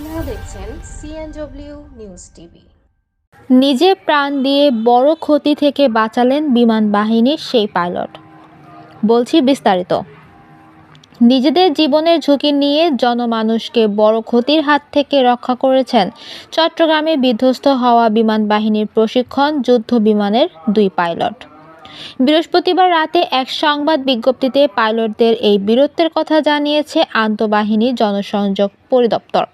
SW news TV নিজে প্রাণ দিয়ে বড় ক্ষতি থেকে বাঁচালেন বিমান বাহিনীর সেই পাইলট। বলছি বিস্তারিত। নিজেদের জীবনের ঝুঁকি নিয়ে জনমানুষকে বড় ক্ষতির হাত থেকে রক্ষা করেছেন চট্টগ্রামে বিধ্বস্ত হওয়া বিমান বাহিনীর প্রশিক্ষণ যুদ্ধ বিমানের দুই পাইলট। বৃহস্পতিবার রাতে এক সংবাদ বিজ্ঞপ্তিতে পাইলটদের এই বীরত্বের কথা জানিয়েছে আন্তঃবাহিনী জনসংযোগ পরিদপ্তর।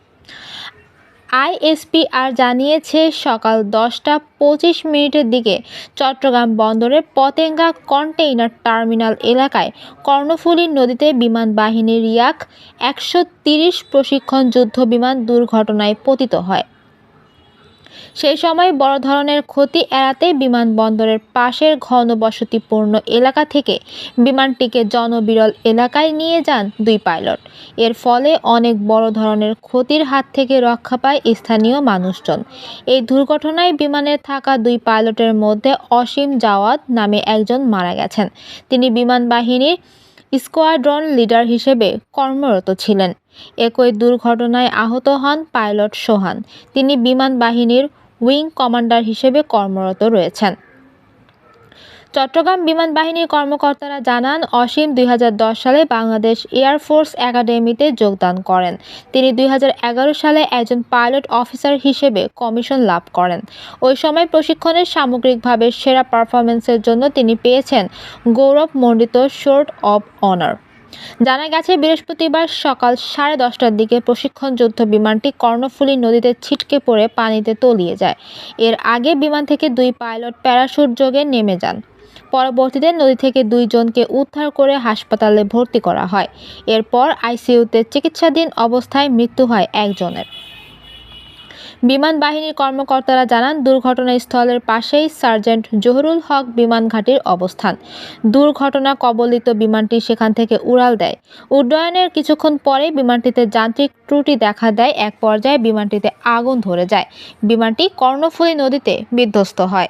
আইএসপিআর জানিয়েছে সকাল দশটা পঁচিশ মিনিটের দিকে চট্টগ্রাম বন্দরের পতেঙ্গা কন্টেইনার টার্মিনাল এলাকায় কর্ণফুলী নদীতে বিমান বাহিনীর ইয়াক একশো তিরিশ প্রশিক্ষণ যুদ্ধ বিমান দুর্ঘটনায় পতিত হয়। সেই সময় বড় ধরনের ক্ষতি এড়াতে বিমানবন্দরের পাশের ঘনবসতিপূর্ণ এলাকা থেকে বিমানটিকে জনবিরল এলাকায় নিয়ে যান দুই পাইলট। এর ফলে অনেক বড় ধরনের ক্ষতির হাত থেকে রক্ষা পায় স্থানীয় মানুষজন। এই দুর্ঘটনায় বিমানে থাকা দুই পাইলটের মধ্যে অসীম জাওয়াদ নামে একজন মারা গেছেন। তিনি বিমান বাহিনীর স্কোয়াড্রন লিডার হিসেবে কর্মরত ছিলেন। একই দুর্ঘটনায় আহত হন পাইলট সোহান। তিনি বিমান বাহিনীর উইং কমান্ডার হিসেবে কর্মরত রয়েছেন। চট্টগ্রাম বিমান বাহিনীর কর্মকর্তারা জানান, অসীম দুই হাজার দশ সালে বাংলাদেশ এয়ারফোর্স একাডেমিতে যোগদান করেন। তিনি দুই হাজার এগারো সালে একজন পাইলট অফিসার হিসেবে কমিশন লাভ করেন। ওই সময় প্রশিক্ষণের সামগ্রিকভাবে সেরা পারফরমেন্সের জন্য তিনি পেয়েছেন গৌরবমণ্ডিত শোর্ট অব অনার। জানা গেছে, বৃহস্পতিবার সকাল সাড়ে দশটার দিকে প্রশিক্ষণ যুদ্ধ বিমানটি কর্ণফুলী নদীতে ছিটকে পড়ে পানিতে তলিয়ে যায়। এর আগে বিমান থেকে দুই পাইলট প্যারাশুট যোগে নেমে যান। পরবর্তীতে নদী থেকে দুইজনকে উদ্ধার করে হাসপাতালে ভর্তি করা হয়। এরপর আইসিইউতে চিকিৎসাধীন অবস্থায় মৃত্যু হয় একজনের। বিমান বাহিনীর কর্মকর্তারা জানান, দুর্ঘটনাস্থলের পাশেই সার্জেন্ট জহুরুল হক বিমান ঘাটির অবস্থান। দুর্ঘটনা কবলিত বিমানটি সেখান থেকে উড়াল দেয়। উড্ডয়নের কিছুক্ষণ পরে বিমানটিতে যান্ত্রিক ত্রুটি দেখা দেয়। এক পর্যায়ে বিমানটিতে আগুন ধরে যায়। বিমানটি কর্ণফুলী নদীতে বিধ্বস্ত হয়।